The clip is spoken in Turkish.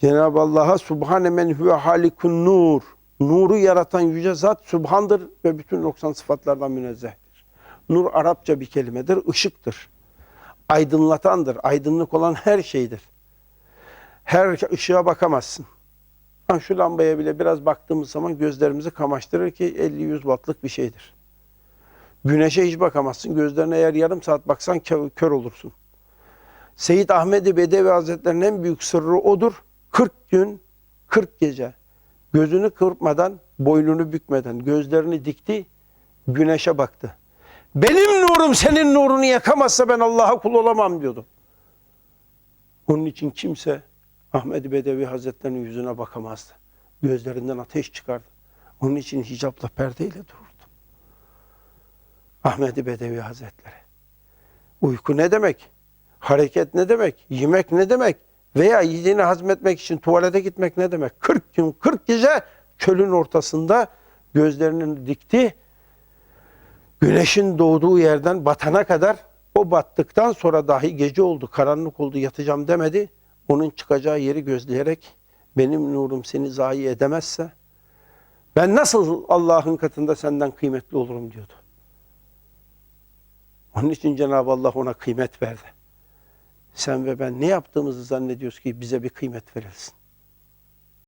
Cenab-ı Allah'a Subhane men huve halikun nur. Nuru yaratan yüce zat Subhan'dır ve bütün noksan sıfatlardan münezzehtir. Nur Arapça bir kelimedir, ışıktır. Aydınlatandır, aydınlık olan her şeydir. Her ışığa bakamazsın. Ha, şu lambaya bile biraz baktığımız zaman gözlerimizi kamaştırır ki 50-100 wattlık bir şeydir. Güneşe hiç bakamazsın. Gözlerine eğer yarım saat baksan kö- kör olursun. Seyyid Ahmed-i Bedevi Hazretleri'nin en büyük sırrı odur. 40 gün, 40 gece gözünü kırpmadan, boynunu bükmeden gözlerini dikti, güneşe baktı. Benim nurum senin nurunu yakamazsa ben Allah'a kul olamam diyordu. Onun için kimse Ahmed Bedevi Hazretleri'nin yüzüne bakamazdı. Gözlerinden ateş çıkardı. Onun için hicapla perdeyle dururdu. Ahmed Bedevi Hazretleri. Uyku ne demek? Hareket ne demek? Yemek ne demek? Veya yediğini hazmetmek için tuvalete gitmek ne demek? 40 gün 40 gece çölün ortasında gözlerini dikti. Güneşin doğduğu yerden batana kadar o battıktan sonra dahi gece oldu, karanlık oldu, yatacağım demedi. Onun çıkacağı yeri gözleyerek benim nurum seni zayi edemezse ben nasıl Allah'ın katında senden kıymetli olurum diyordu. Onun için Cenab-ı Allah ona kıymet verdi. Sen ve ben ne yaptığımızı zannediyoruz ki bize bir kıymet verilsin.